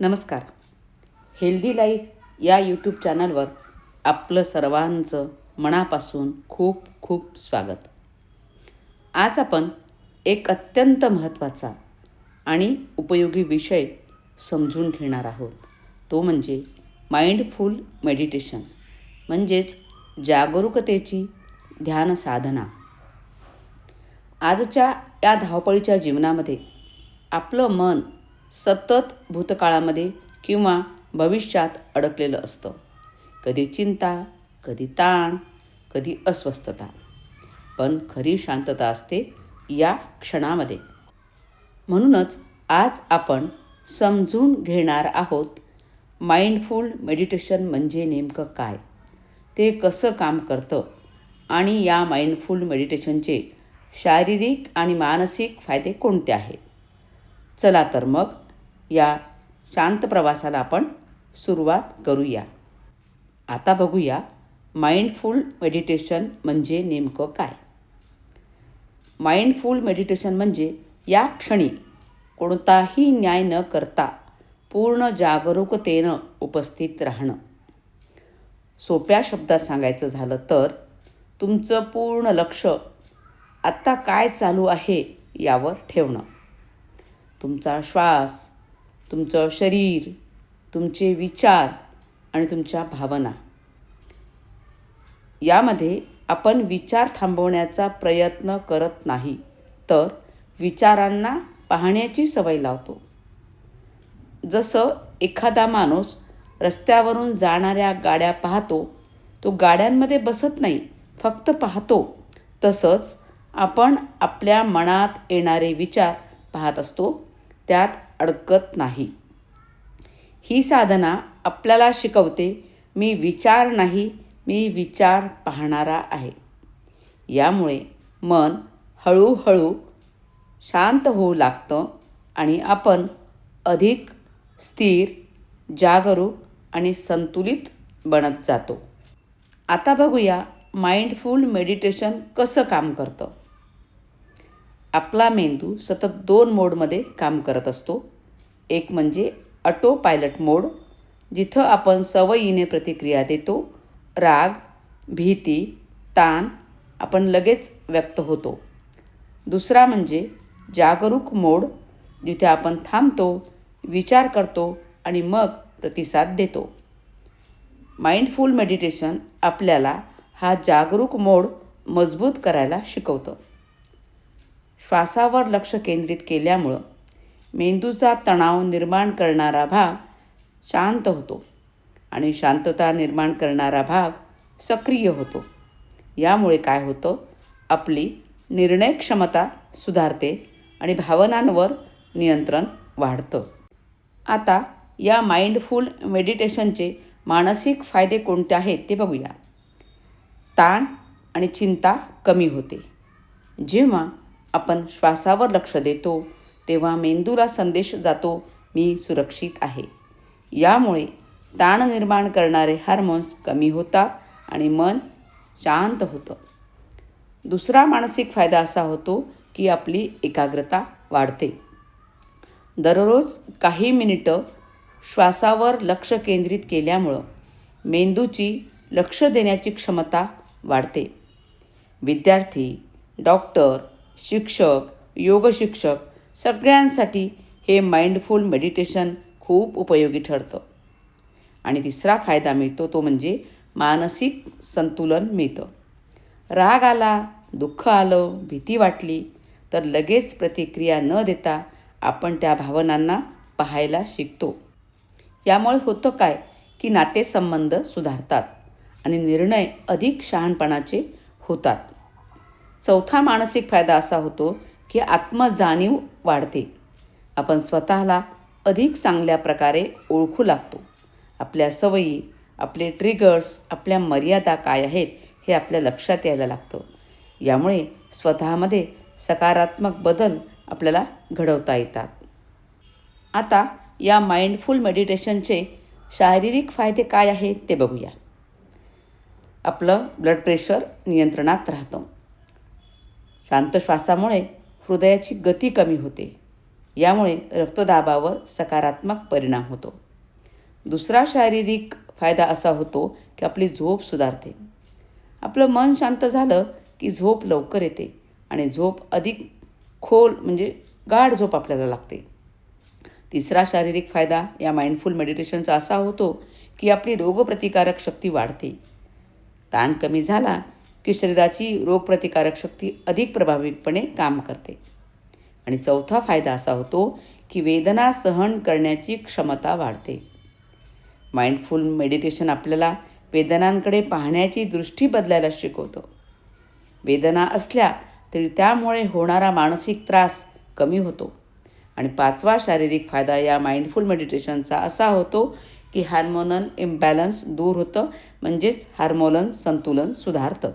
नमस्कार. Healthy life या YouTube चॅनलवर आपलं सर्वांचं मनापासून खूप खूप स्वागत. आज आपण एक अत्यंत महत्त्वाचा आणि उपयोगी विषय समजून घेणार आहोत. तो म्हणजे माइंडफुल मेडिटेशन म्हणजेच जागरूकतेची ध्यान साधना. आजच्या या धावपळीच्या जीवनामध्ये आपलं मन सतत भूतकाळामध्ये किंवा भविष्यात अडकलेलं असतं. कधी चिंता कधी ताण कधी अस्वस्थता. पण खरी शांतता असते या क्षणामध्ये. म्हणूनच आज आपण समजून घेणार आहोत माइंडफुल मेडिटेशन म्हणजे नेमकं काय? ते कसं काम करतं? आणि या माइंडफुल मेडिटेशनचे शारीरिक आणि मानसिक फायदे कोणते आहेत? चला तर मग या शांत प्रवासाला आपण सुरुवात करूया. आता बघूया माइंडफुल मेडिटेशन म्हणजे नेमकं काय? माइंडफुल मेडिटेशन म्हणजे या क्षणी कोणताही न्याय न करता पूर्ण जागरूकतेनं उपस्थित राहणं. सोप्या शब्दात सांगायचं झालं तर तुमचं पूर्ण लक्ष आत्ता काय चालू आहे यावर ठेवणं. तुमचा श्वास तुमचं शरीर तुमचे विचार आणि तुमच्या भावना. यामध्ये आपण विचार थांबवण्याचा प्रयत्न करत नाही तर विचारांना पाहण्याची सवय लावतो. जसं एखादा माणूस रस्त्यावरून जाणाऱ्या गाड्या पाहतो तो गाड्यांमध्ये बसत नाही फक्त पाहतो. तसंच आपण आपल्या मनात येणारे विचार पाहत असतो त्यात अडकत नाही. ही साधना आपल्याला शिकवते मी विचार नाही मी विचार पाहणारा आहे. यामुळे मन हळूहळू शांत होऊ लागतं आणि आपण अधिक स्थिर जागरूक आणि संतुलित बनत जातो. आता बघूया माइंडफुल मेडिटेशन कसं काम करतं. आपला मेंदू सतत दोन मोडमध्ये काम करत असतो. एक म्हणजे ऑटो पायलट मोड जिथं आपण सवयीने प्रतिक्रिया देतो. राग भीती ताण आपण लगेच व्यक्त होतो. दुसरा म्हणजे जागरूक मोड जिथे आपण थांबतो विचार करतो आणि मग प्रतिसाद देतो. माइंडफुल मेडिटेशन आपल्याला हा जागरूक मोड मजबूत करायला शिकवतं. श्वासावर लक्ष केंद्रित केल्यामुळं मेंदूचा तणाव निर्माण करणारा भाग शांत होतो आणि शांतता निर्माण करणारा भाग सक्रिय होतो. यामुळे काय होतं? आपली निर्णय क्षमता सुधारते आणि भावनांवर नियंत्रण वाढतं. आता या माइंडफुल मेडिटेशनचे मानसिक फायदे कोणते आहेत ते बघूया. ताण आणि चिंता कमी होते. जेव्हा आपण श्वासावर लक्ष देतो तेव्हा मेंदूला संदेश जातो मी सुरक्षित आहे. यामुळे ताण निर्माण करणारे हार्मोन्स कमी होतात आणि मन शांत होतं. दुसरा मानसिक फायदा असा होतो की आपली एकाग्रता वाढते. दररोज काही मिनिटं श्वासावर लक्ष केंद्रित केल्यामुळं मेंदूची लक्ष देण्याची क्षमता वाढते. विद्यार्थी डॉक्टर शिक्षक योगशिक्षक सगळ्यांसाठी हे माइंडफुल मेडिटेशन खूप उपयोगी ठरतं. आणि तिसरा फायदा मिळतो तो म्हणजे मानसिक संतुलन मिळतं. राग आला दुःख आलं भीती वाटली तर लगेच प्रतिक्रिया न देता आपण त्या भावनांना पाहायला शिकतो. यामुळे होतं काय की नातेसंबंध सुधारतात आणि निर्णय अधिक शहाणपणाचे होतात. चौथा मानसिक फायदा असा होतो की आत्मजाणीव वाढते. आपण स्वतःला अधिक चांगल्या प्रकारे ओळखू लागतो. आपल्या सवयी आपले ट्रिगर्स आपल्या मर्यादा काय आहेत हे आपल्या लक्षात यायला लागतं. यामुळे स्वतःमध्ये सकारात्मक बदल आपल्याला घडवता येतात. आता या माइंडफुल मेडिटेशनचे शारीरिक फायदे काय आहेत ते बघूया. आपलं ब्लड प्रेशर नियंत्रणात राहतं. शांत श्वासामुळे हृदयाची गती कमी होते. यामुळे रक्तदाबावर सकारात्मक परिणाम होतो. दुसरा शारीरिक फायदा असा होतो की आपली झोप सुधारते. आपलं मन शांत झालं की झोप लवकर येते आणि झोप अधिक खोल म्हणजे गाढ झोप आपल्याला लागते. तिसरा शारीरिक फायदा या माइंडफुल मेडिटेशनचा असा होतो की आपली रोगप्रतिकारक शक्ती वाढते. ताण कमी झाला की शरीराची रोगप्रतिकारक शक्ती अधिक प्रभावीपणे काम करते. आणि चौथा फायदा असा होतो की वेदना सहन करण्याची क्षमता वाढते. माइंडफुल मेडिटेशन आपल्याला वेदनांकडे पाहण्याची दृष्टी बदलायला शिकवतं. वेदना असल्या तरी त्यामुळे होणारा मानसिक त्रास कमी होतो. आणि पाचवा शारीरिक फायदा या माइंडफुल मेडिटेशनचा असा होतो की हार्मोनल इम्बॅलन्स दूर होतं म्हणजेच हार्मोनल संतुलन सुधारतं.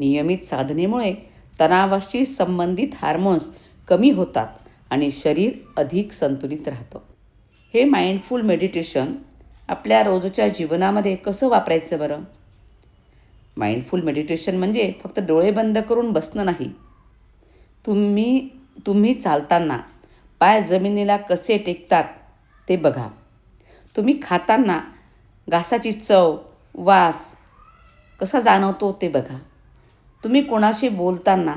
नियमित साधनेमुळे तणावाशी संबंधित हार्मोन्स कमी होतात आणि शरीर अधिक संतुलित राहतं. हे माइंडफुल मेडिटेशन आपल्या रोजच्या जीवनामध्ये कसं वापरायचं बरं? माइंडफुल मेडिटेशन म्हणजे फक्त डोळे बंद करून बसणं नाही. तुम्ही तुम्ही चालताना पाय जमिनीला कसे टेकतात ते बघा. तुम्ही खाताना घासाची चव वास कसा जाणवतो ते बघा. तुम्ही कोणाशी बोलताना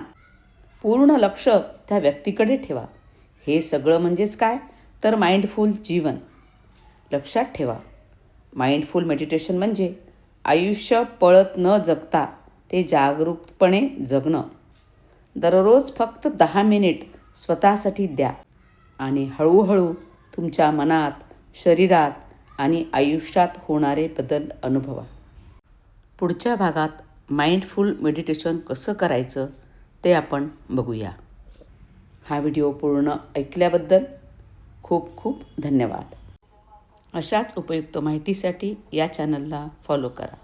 पूर्ण लक्ष त्या व्यक्तीकडे ठेवा. हे सगळं म्हणजेच काय? तर माइंडफुल जीवन. लक्षात ठेवा. माइंडफुल मेडिटेशन म्हणजे आयुष्य पळत न जगता ते जागरूकपणे जगणं. दररोज फक्त दहा मिनिट स्वतःसाठी द्या आणि हळूहळू तुमच्या मनात शरीरात आणि आयुष्यात होणारे बदल अनुभवा. पुढच्या भागात माइंडफुल मेडिटेशन कसं करायचं ते आपण बघूया. हा व्हिडिओ पूर्ण ऐकल्याबद्दल खूप खूप धन्यवाद. अशाच उपयुक्त माहितीसाठी या चॅनलला फॉलो करा.